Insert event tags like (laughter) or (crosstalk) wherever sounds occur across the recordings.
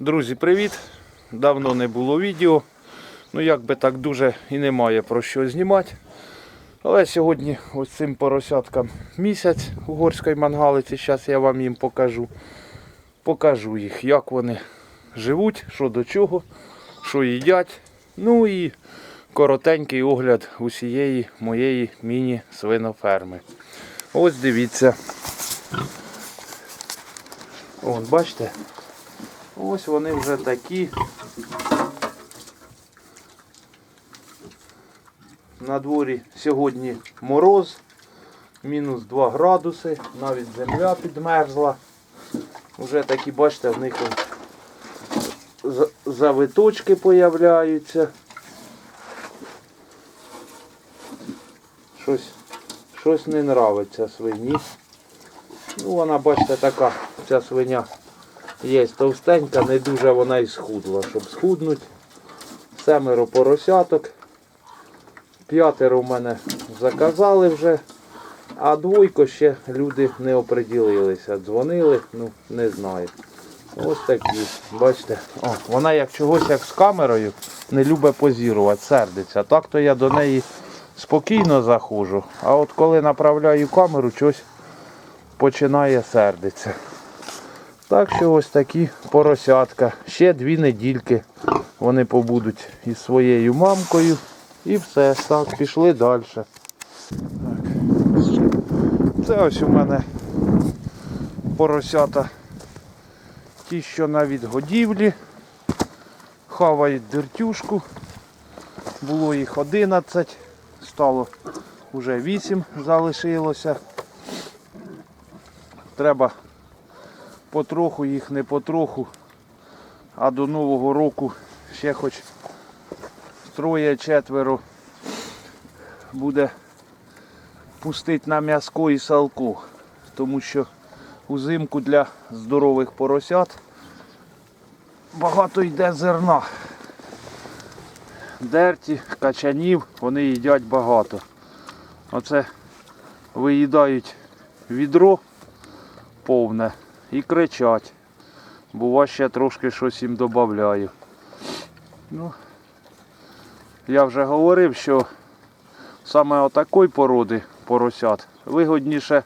Друзі, привіт! Давно не було відео. Ну як би так дуже і немає про що знімати. Але сьогодні ось цим поросяткам місяць угорської мангалиці. Зараз я вам їм покажу. Покажу їх, як вони живуть, що до чого, що їдять. Ну і коротенький огляд усієї моєї міні-свиноферми. Ось дивіться. Вон, бачите? Ось вони вже такі. На дворі сьогодні мороз, мінус 2 градуси, навіть земля підмерзла. Вже такі, бачите, в них завиточки появляються. Щось, щось не нравиться свині. Ну, вона, бачите, така, ця свиня є товстенька, не дуже вона і схудла, щоб схуднути. Семеро поросяток. П'ятеро в мене заказали вже, а двойко ще люди не оприділилися. Дзвонили, ну не знаю. Ось такі, бачите, О, вона як чогось як з камерою не любить позірувати, сердиться. Так то я до неї спокійно заходжу, а от коли направляю камеру, щось починає сердитися. Так що ось такі поросятка. Ще дві недільки вони побудуть із своєю мамкою. І все. Так, пішли далі. Це ось у мене поросята. Ті, що на відгодівлі. Хавають дертюшку. Було їх 11, стало вже 8 залишилося. Треба потроху їх не потроху, а до Нового року ще хоч троє-четверо буде пустити на м'язко і салку. Тому що узимку для здорових поросят багато йде зерна. Дерті, качанів, вони їдять багато. Оце виїдають відро повне і кричать. Бува ще трошки щось їм додаю. Ну, я вже говорив, що саме отакої породи поросят вигодніше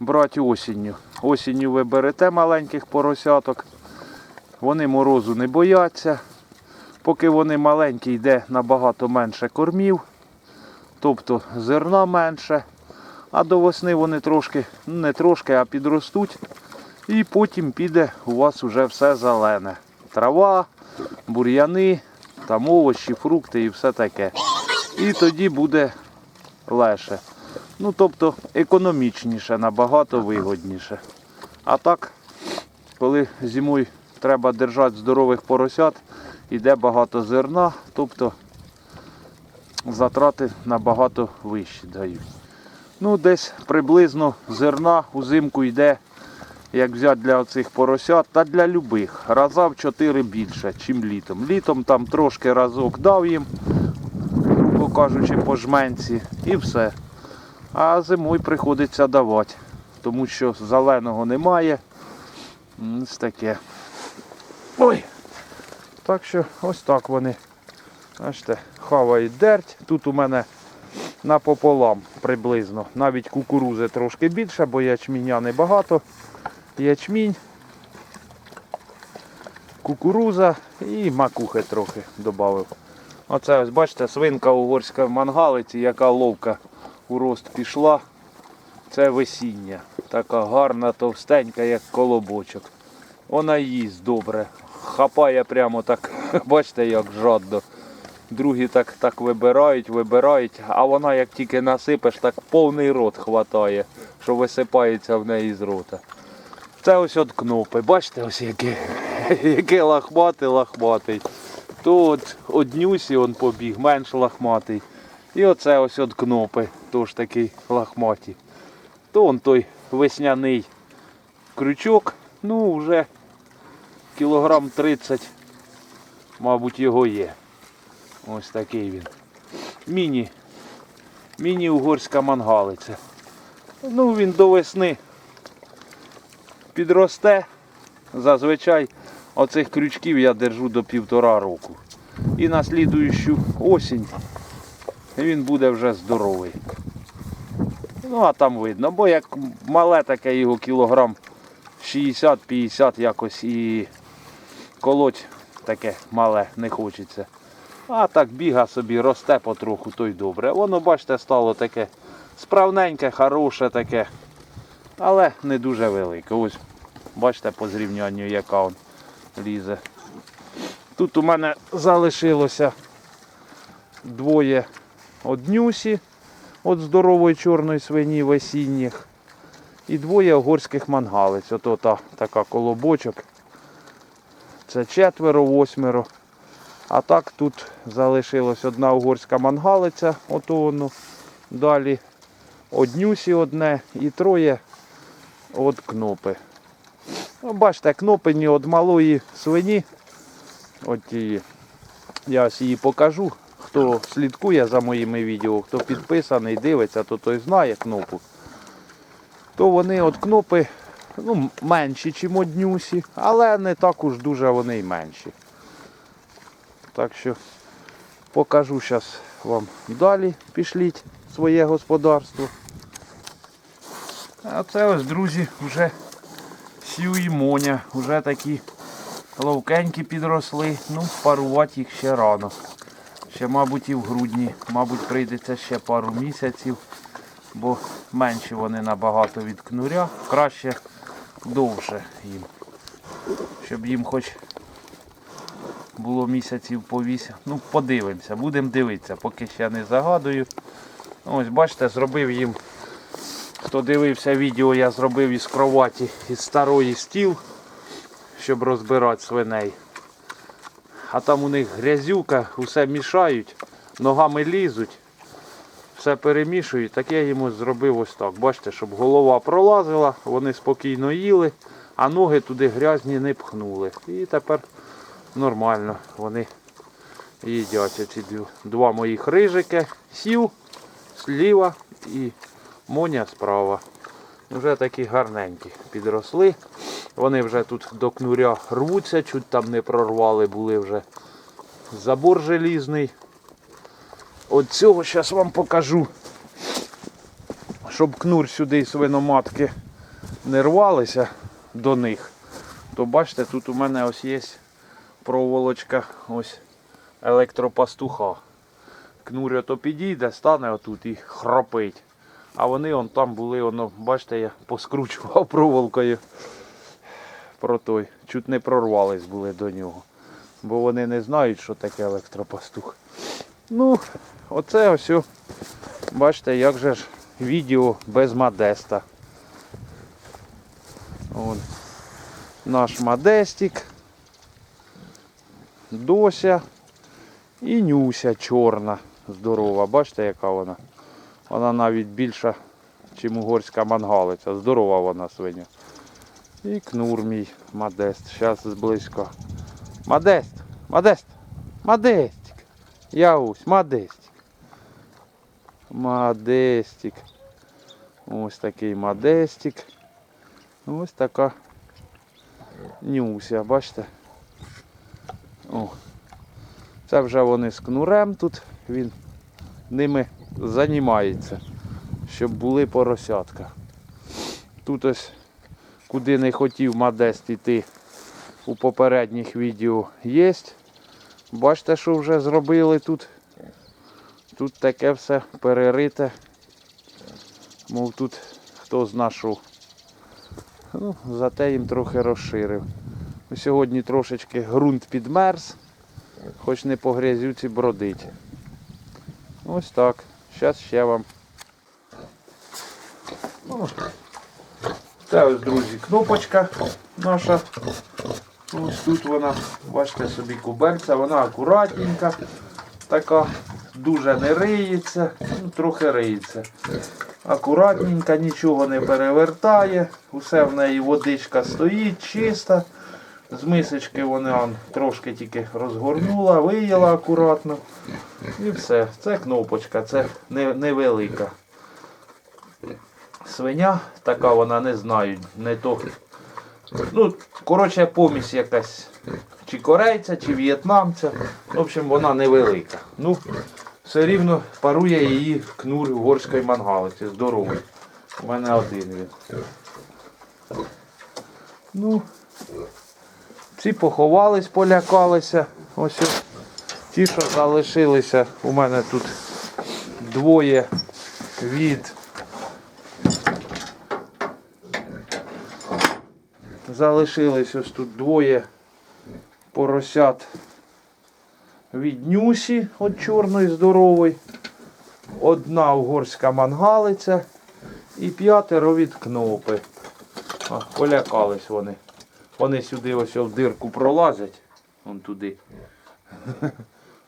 брати осінню. Осінню ви берете маленьких поросяток, вони морозу не бояться. Поки вони маленькі, йде набагато менше кормів, тобто зерна менше. А до весни вони трошки, ну не трошки, а підростуть. І потім піде у вас уже все зелене. Трава, бур'яни, там овочі, фрукти і все таке. І тоді буде легше. Ну, тобто економічніше, набагато вигодніше. А так, коли зимою треба держати здорових поросят, йде багато зерна, тобто затрати набагато вищі дають. Ну, десь приблизно зерна узимку йде, як взяти для оцих поросят, та для любих. Раза в 4 більше, ніж літом. Літом там трошки разок дав їм, грубо кажучи, по жменці і все. А зимою приходиться давати, тому що зеленого немає. Ось таке. Ой! Так що ось так вони. Бачите, хавають дерть. Тут у мене напополам приблизно. Навіть кукурузи трошки більше, бо ячміня небагато. Ячмінь, кукуруза і макухи трохи додав. Оце ось бачите, свинка угорська в мангалиці, яка ловка у рост пішла. Це весіння. Така гарна, товстенька, як колобочок. Вона їсть добре. Хапає прямо так, (laughs) бачите, як жадно. Другі так, так вибирають, вибирають, а вона як тільки насипеш, так повний рот хватає, що висипається в неї з рота. Це ось от кнопи. Бачите, ось який, який лахматий лахматий. То однюсі он побіг, менш лахматий. І оце ось от кнопи, теж такий лахматі. То он той весняний крючок, ну вже кілограм 30, мабуть, його є. Ось такий він. Міні. Міні-угорська мангалиця. Ну, він до весни підросте. Зазвичай Оцих крючків я держу до півтора року. І на слідуючу осінь він буде вже здоровий. Ну, а там видно, бо як мале таке його кілограм 60-50 якось і колоть таке мале не хочеться. А так біга собі, росте потроху, то й добре. Воно, бачите, стало таке справненьке, хороше таке, але не дуже велике. Ось, бачите, по зрівнянню, яка он лізе. Тут у мене залишилося двоє однюсі від здорової чорної свині весінніх. І двоє угорських мангалиць. Ото та така колобочок. Це четверо, восьмеро. А так тут залишилась одна угорська мангалиця, ото воно. Далі однюсі одне і троє от кнопи. Ну, бачите, кнопи ні від малої свині. От її. Я ось її покажу. Хто слідкує за моїми відео, хто підписаний, дивиться, то той знає кнопу. То вони от кнопи ну, менші, ніж однюсі, але не так уж дуже вони й менші. Так що покажу зараз вам далі. Пішліть своє господарство. А це ось, друзі, вже моня. Вже такі ловкенькі підросли. Ну, парувати їх ще рано. Ще, мабуть, і в грудні. Мабуть, прийдеться ще пару місяців, бо менші вони набагато від кнуря. Краще довше їм. Щоб їм хоч було місяців по вісім. Ну, подивимося, будемо дивитися, поки ще не загадую. Ось, бачите, зробив їм. Хто дивився відео, я зробив із кроваті із старої стіл, щоб розбирати свиней. А там у них грязюка, усе мішають, ногами лізуть, все перемішують. Так я йому зробив ось так. Бачите, щоб голова пролазила, вони спокійно їли, а ноги туди грязні не пхнули. І тепер нормально вони їдять. Дві- два моїх рижики. Сів зліва і моня справа. Вже такі гарненькі підросли. Вони вже тут до кнуря рвуться, чуть там не прорвали, були вже забор желізний. От цього зараз вам покажу. Щоб кнур сюди свиноматки не рвалися до них, то бачите, тут у мене ось є проволочка ось електропастуха. Кнур ото підійде, стане отут і хропить. А вони он там були, воно, бачите, я поскручував (laughs) проволокою про той. Чуть не прорвались були до нього. Бо вони не знають, що таке електропастух. Ну, оце ось, бачите, як же ж відео без Модеста. Вон. Наш Модестик. Дося і Нюся чорна, здорова. Бачите, яка вона? Вона навіть більша, ніж угорська мангалиця. Здорова вона свиня. І кнур мій Модест. Зараз зблизько. Модест! Модест! Модестик! Яусь, Модестик. Модестик. Ось такий Модестик. Ось така Нюся, бачите? О. Це вже вони з кнурем тут. Він ними займається, щоб були поросятка. Тут ось куди не хотів Модест іти у попередніх відео є. Бачите, що вже зробили тут. Тут таке все перерите. Мов тут хто зна що. Ну, зате їм трохи розширив. Сьогодні трошечки ґрунт підмерз, хоч не по грязюці бродить. Ось так. Зараз ще вам. Це ось, друзі, кнопочка наша. Ось тут вона, бачите собі кубельця, вона акуратненька, така, дуже не риється, ну, трохи риється. Акуратненька, нічого не перевертає, усе в неї водичка стоїть, чиста. З мисочки вона он, трошки тільки розгорнула, вияла акуратно. І все. Це кнопочка, це невелика. Свиня, така вона не знаю, не то. Ну, Коротше, помість якась чи корейця, чи в'єтнамця. В общем, вона невелика. Ну, все рівно парує її кнур угорської мангалиці. Здоровий. У мене один він. Ну, ці поховались, полякалися. Ось. ті, що залишилися, у мене тут двоє від. Залишились ось тут двоє поросят від Нюсі, от чорної здорової. Одна угорська мангалиця і п'ятеро від кнопи. А, полякались вони. Вони сюди ось в дирку пролазять. Вон туди.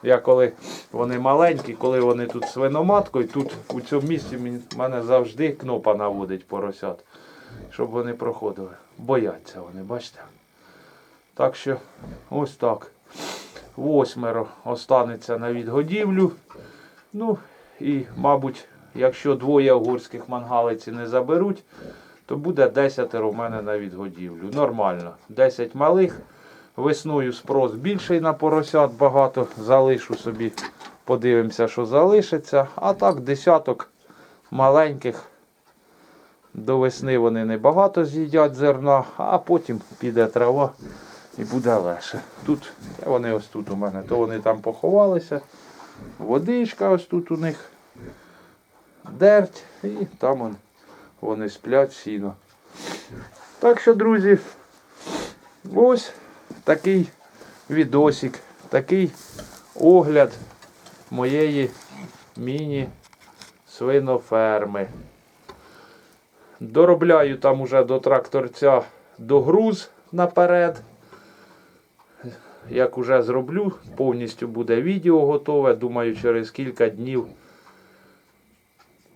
Я коли вони маленькі, коли вони тут свиноматкою, тут у цьому місці мені- мене завжди кнопа наводить поросят, щоб вони проходили. Бояться вони, бачите? Так що ось так. Восьмеро останеться на відгодівлю. Ну і, мабуть, якщо двоє угорських мангалиці не заберуть, то буде десятеро в мене на відгодівлю. Нормально. 10 малих. Весною спрос більший на поросят багато. Залишу собі, подивимося, що залишиться. А так, десяток маленьких. До весни вони небагато з'їдять зерна, а потім піде трава і буде легше. Тут вони ось тут у мене, то вони там поховалися. Водичка ось тут у них. Дерть і там он, вони сплять сіно. Так що, друзі, ось такий відосик, такий огляд моєї міні-свиноферми. Доробляю там уже до тракторця догруз наперед. Як уже зроблю, повністю буде відео готове. Думаю, через кілька днів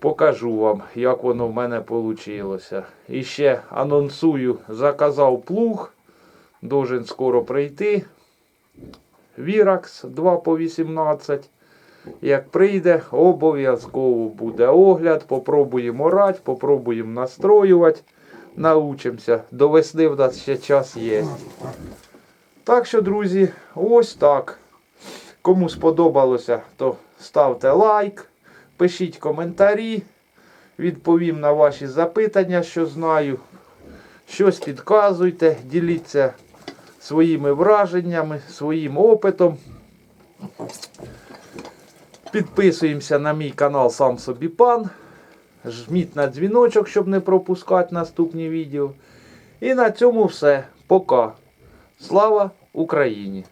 покажу вам, як воно в мене вийшло. І ще анонсую, заказав плуг. Должен скоро прийти. Віракс 2 по 18. Як прийде, обов'язково буде огляд. Попробуємо орати, попробуємо настроювати. Научимося. До весни в нас ще час є. Так що, друзі, ось так. Кому сподобалося, то ставте лайк, пишіть коментарі, відповім на ваші запитання, що знаю. Щось підказуйте, діліться своїми враженнями, своїм опитом. Підписуємося на мій канал Сам Собі Пан. Жміть на дзвіночок, щоб не пропускати наступні відео. І на цьому все. Пока. Слава Україні!